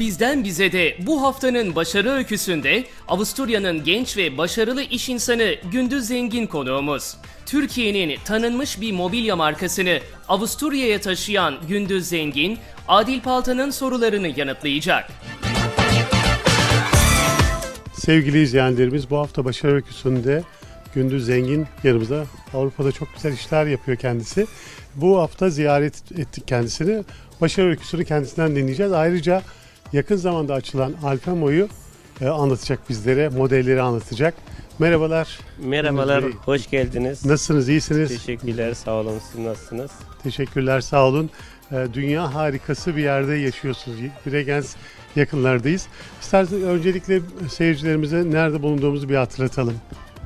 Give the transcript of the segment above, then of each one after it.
Bizden bize de bu haftanın başarı öyküsünde Avusturya'nın genç ve başarılı iş insanı Gündüz Zengin konuğumuz. Türkiye'nin tanınmış bir mobilya markasını Avusturya'ya taşıyan Gündüz Zengin, Adil Palta'nın sorularını yanıtlayacak. Sevgili izleyenlerimiz bu hafta başarı öyküsünde Gündüz Zengin yanımızda. Avrupa'da çok güzel işler yapıyor kendisi. Bu hafta ziyaret ettik kendisini. Başarı öyküsünü kendisinden dinleyeceğiz. Ayrıca yakın zamanda açılan Alfamo'yu e, anlatacak bizlere, modelleri anlatacak. Merhabalar. Merhabalar, Bey. hoş geldiniz. Nasılsınız? İyisiniz? Teşekkürler, sağ olun. Siz nasılsınız? Teşekkürler, sağ olun. Ee, Dünya harikası bir yerde yaşıyorsunuz. Bregenz yakınlardayız. İsterseniz öncelikle seyircilerimize nerede bulunduğumuzu bir hatırlatalım.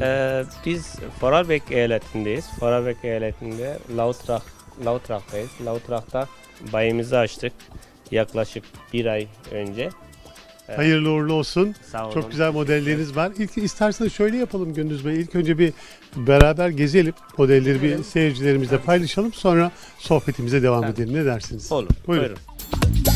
Ee, biz Vorarlberg eyaletindeyiz. Vorarlberg eyaletinde Lautrach, Lautrach'tayız. Lautrach'ta bayimizi açtık yaklaşık bir ay önce. Evet. Hayırlı uğurlu olsun. Sağ olun. Çok güzel modelleriniz var. İlk isterseniz şöyle yapalım Gündüz Bey. İlk önce bir beraber gezelim. Modelleri bir seyircilerimizle paylaşalım. Sonra sohbetimize devam edelim. Ne dersiniz? Olur, Buyurun. buyurun.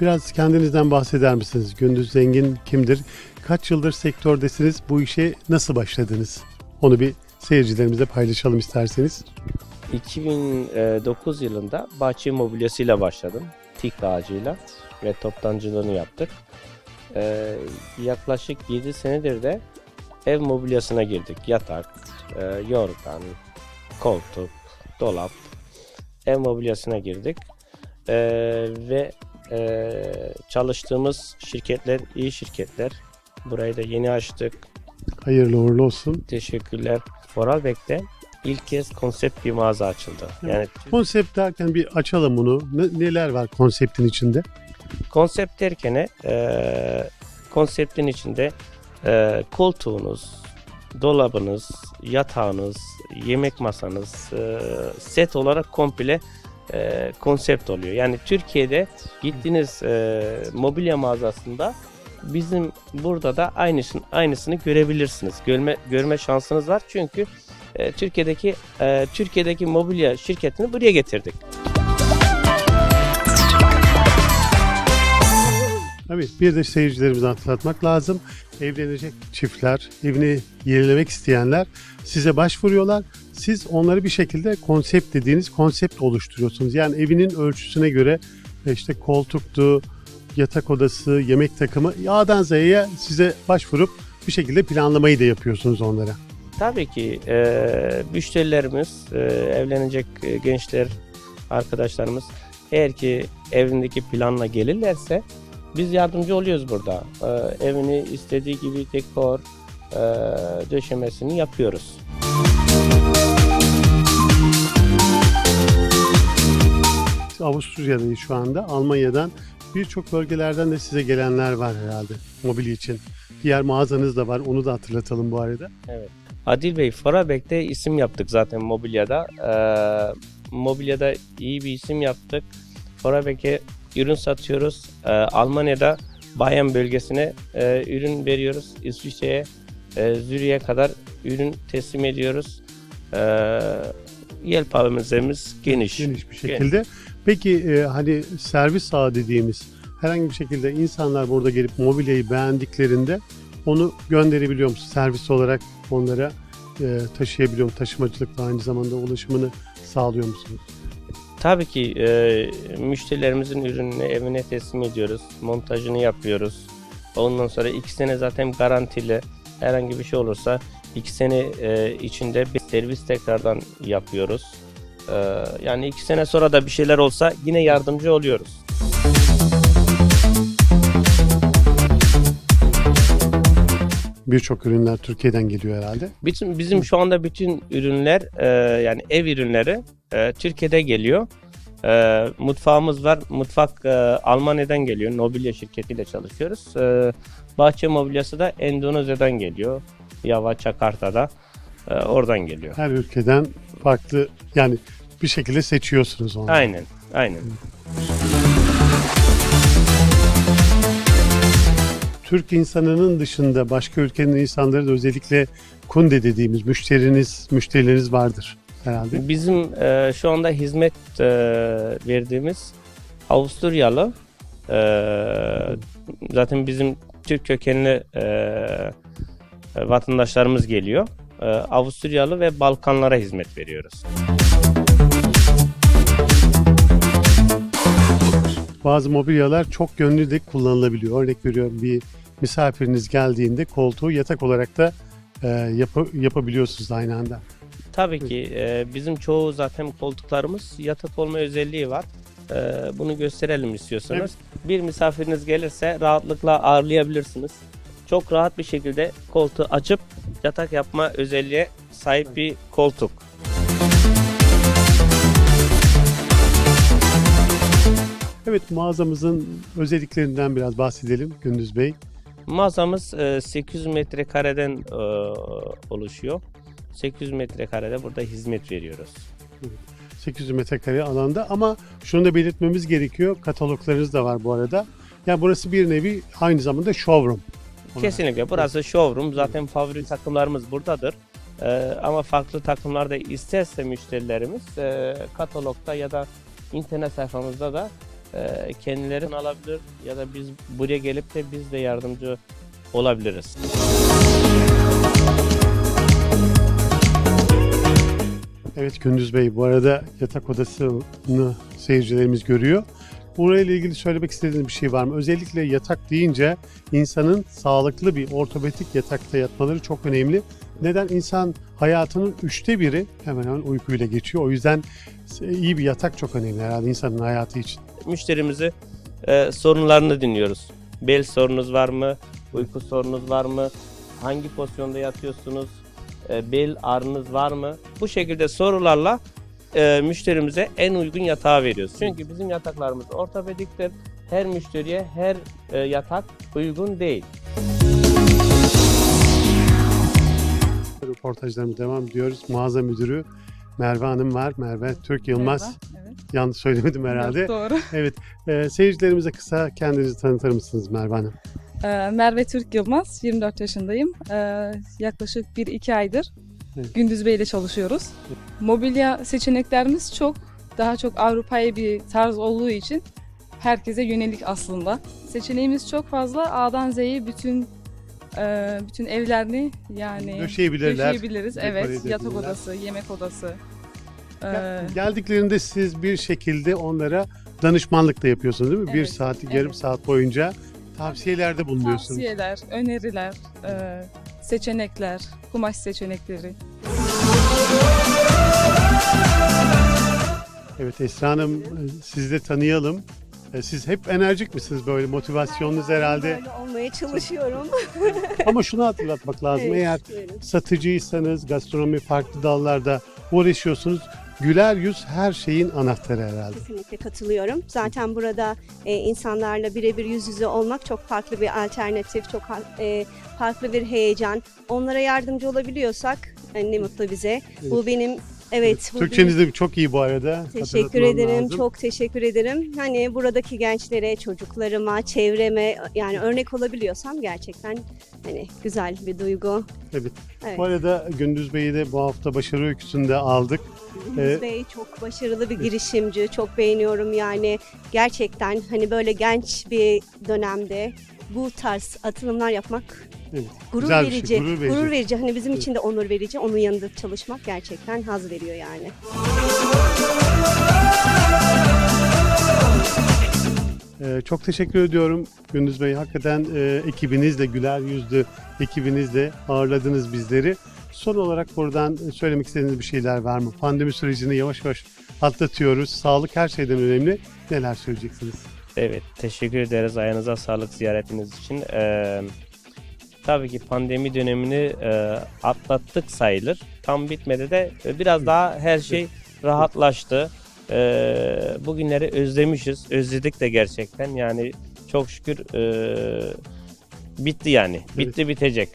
Biraz kendinizden bahseder misiniz? Gündüz Zengin kimdir? Kaç yıldır sektördesiniz? Bu işe nasıl başladınız? Onu bir seyircilerimizle paylaşalım isterseniz. 2009 yılında bahçe mobilyasıyla başladım. Tik ağacıyla ve toptancılığını yaptık. Ee, yaklaşık 7 senedir de ev mobilyasına girdik. Yatak, e, yorgan, koltuk, dolap, ev mobilyasına girdik. Ee, ve e, çalıştığımız şirketler iyi şirketler. Burayı da yeni açtık. Hayırlı uğurlu olsun. Teşekkürler. Vorarlberg'de ilk kez konsept bir mağaza açıldı. Yani Konsept derken bir açalım bunu. Ne- neler var konseptin içinde? konsept derken e, konseptin içinde e, koltuğunuz, dolabınız, yatağınız, yemek masanız e, set olarak komple e, konsept oluyor. Yani Türkiye'de gittiğiniz e, mobilya mağazasında bizim burada da aynısını aynısını görebilirsiniz. Görme görme şansınız var çünkü e, Türkiye'deki e, Türkiye'deki mobilya şirketini buraya getirdik. Tabii bir de seyircilerimize hatırlatmak lazım. Evlenecek çiftler, evini yenilemek isteyenler size başvuruyorlar. Siz onları bir şekilde konsept dediğiniz konsept oluşturuyorsunuz. Yani evinin ölçüsüne göre e, işte koltuktu, yatak odası, yemek takımı A'dan Z'ye size başvurup bir şekilde planlamayı da yapıyorsunuz onlara. Tabii ki e, müşterilerimiz, e, evlenecek e, gençler, arkadaşlarımız eğer ki evindeki planla gelirlerse biz yardımcı oluyoruz burada. E, evini istediği gibi dekor, e, döşemesini yapıyoruz. Avusturya'dayız şu anda. Almanya'dan birçok bölgelerden de size gelenler var herhalde mobilya için. Diğer mağazanız da var. Onu da hatırlatalım bu arada. Adil Bey, Farabek'te isim yaptık zaten mobilyada. E, mobilyada iyi bir isim yaptık. Farabek'e ürün satıyoruz. E, Almanya'da Bayern bölgesine e, ürün veriyoruz. İsviçre'ye, e, Zürih'e kadar ürün teslim ediyoruz. E, yelpazemiz geniş. Geniş bir şekilde. Peki e, hani servis ağı dediğimiz herhangi bir şekilde insanlar burada gelip mobilyayı beğendiklerinde onu gönderebiliyor musunuz? Servis olarak onlara e, taşıyabiliyor musunuz? Taşımacılıkla aynı zamanda ulaşımını sağlıyor musunuz? Tabii ki e, müşterilerimizin ürününü evine teslim ediyoruz. Montajını yapıyoruz. Ondan sonra iki sene zaten garantili. Herhangi bir şey olursa iki sene e, içinde bir servis tekrardan yapıyoruz. E, yani iki sene sonra da bir şeyler olsa yine yardımcı oluyoruz. Birçok ürünler Türkiye'den geliyor herhalde. Bizim, bizim şu anda bütün ürünler e, yani ev ürünleri e, Türkiye'de geliyor. E, mutfağımız var. Mutfak e, Almanya'dan geliyor. Nobilya şirketiyle çalışıyoruz. E, bahçe mobilyası da Endonezya'dan geliyor. Yava, Çakarta'da. E, oradan geliyor. Her ülkeden farklı yani bir şekilde seçiyorsunuz onu. Aynen, aynen. Türk insanının dışında başka ülkenin insanları da özellikle kunde dediğimiz müşteriniz, müşterileriniz vardır herhalde. Bizim e, şu anda hizmet e, verdiğimiz Avusturyalı e, zaten bizim Türk kökenli e, vatandaşlarımız geliyor. E, Avusturyalı ve Balkanlara hizmet veriyoruz. Bazı mobilyalar çok yönlü de kullanılabiliyor. Örnek veriyorum bir misafiriniz geldiğinde koltuğu yatak olarak da e, yapı- yapabiliyorsunuz aynı anda. Tabii ki e, bizim çoğu zaten koltuklarımız yatak olma özelliği var. E, bunu gösterelim istiyorsanız. Bir misafiriniz gelirse rahatlıkla ağırlayabilirsiniz. Çok rahat bir şekilde koltuğu açıp yatak yapma özelliğe sahip bir koltuk. Evet mağazamızın özelliklerinden biraz bahsedelim Gündüz Bey. Mağazamız e, 800 metrekareden e, oluşuyor. 800 metrekarede burada hizmet veriyoruz. 800 metrekare alanda ama şunu da belirtmemiz gerekiyor. Kataloglarınız da var bu arada. Yani burası bir nevi aynı zamanda showroom. Kesinlikle burası showroom. Zaten favori takımlarımız buradadır. Ee, ama farklı takımlar da isterse müşterilerimiz e, katalogda ya da internet sayfamızda da e, kendileri alabilir ya da biz buraya gelip de biz de yardımcı olabiliriz. Evet Gündüz Bey bu arada yatak odasını seyircilerimiz görüyor. Burayla ilgili söylemek istediğiniz bir şey var mı? Özellikle yatak deyince insanın sağlıklı bir ortopedik yatakta yatmaları çok önemli. Neden? İnsan hayatının üçte biri hemen hemen uykuyla geçiyor. O yüzden iyi bir yatak çok önemli herhalde insanın hayatı için. Müşterimizi e, sorunlarını dinliyoruz. Bel sorunuz var mı? Uyku sorunuz var mı? Hangi pozisyonda yatıyorsunuz? E, bel ağrınız var mı? Bu şekilde sorularla e, müşterimize en uygun yatağı veriyoruz. Çünkü bizim yataklarımız ortopediktir. Her müşteriye her e, yatak uygun değil. Röportajlarımız devam ediyoruz. Mağaza müdürü Merve Hanım var. Merve Türk Yılmaz. Merhaba, Evet. Yanlış söylemedim herhalde. Yok, doğru. Evet. E, seyircilerimize kısa kendinizi tanıtır mısınız Merve Hanım? Ee, Merve Türk Yılmaz, 24 yaşındayım. Ee, yaklaşık 1-2 aydır Evet. Gündüz Bey ile çalışıyoruz. Mobilya seçeneklerimiz çok. Daha çok Avrupa'ya bir tarz olduğu için herkese yönelik aslında. Seçeneğimiz çok fazla. A'dan Z'ye bütün e, bütün evlerini yani Döşeyebilirler. döşeyebiliriz. Evet, yatak odası, yemek odası. Ee, Gel- Geldiklerinde siz bir şekilde onlara danışmanlık da yapıyorsunuz değil mi? bir Evet, saat, yarım evet. saat boyunca tavsiyelerde bulunuyorsunuz. Tavsiyeler, öneriler, e, seçenekler, kumaş seçenekleri. Evet Esra Hanım sizi de tanıyalım. E, Siz hep enerjik misiniz böyle motivasyonunuz herhalde Böyle olmaya çalışıyorum. ama şunu hatırlatmak lazım Evet, eğer buyurun. satıcıysanız gastronomi farklı dallarda uğraşıyorsunuz güler yüz her şeyin anahtarı herhalde. Kesinlikle katılıyorum. Zaten burada e, insanlarla birebir yüz yüze olmak çok farklı bir alternatif, çok e, farklı bir heyecan. Onlara yardımcı olabiliyorsak e, ne mutlu bize. Bu benim evet. bu Türkçeniz de çok iyi bu arada. Teşekkür ederim. lazım. Çok teşekkür ederim. Hani buradaki gençlere, çocuklarıma, çevreme yani örnek olabiliyorsam gerçekten hani güzel bir duygu. Evet. Evet. Bu arada Gündüz Bey'i de bu hafta başarı öyküsünde aldık. Gündüz Bey çok başarılı bir girişimci. Çok beğeniyorum yani. Gerçekten hani böyle genç bir dönemde bu tarz atılımlar yapmak Evet. gurur Güzel bir şey, verici. gurur gurur verici. Hani bizim için de onur verici. Onun yanında çalışmak gerçekten haz veriyor yani. Ee, çok teşekkür ediyorum Gündüz Bey. Hakikaten e, ekibinizle, güler yüzlü ekibinizle ağırladınız bizleri. Son olarak buradan söylemek istediğiniz bir şeyler var mı? Pandemi sürecini yavaş yavaş atlatıyoruz. Sağlık her şeyden önemli. Neler söyleyeceksiniz? Evet, teşekkür ederiz ayağınıza sağlık ziyaretiniz için. Ee, tabii ki pandemi dönemini e, atlattık sayılır. Tam bitmedi de biraz daha her şey rahatlaştı. Ee, bugünleri özlemişiz, özledik de gerçekten. Yani çok şükür e, bitti yani, bitti bitecek.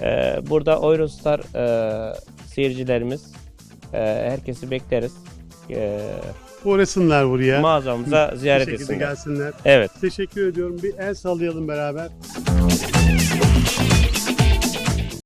Ee, burada Eurostar e, seyircilerimiz, e, herkesi bekleriz. E, Uğrasınlar buraya. mağazamıza Bir ziyaret şekilde etsinler. gelsinler. Evet. Teşekkür ediyorum. Bir el sallayalım beraber.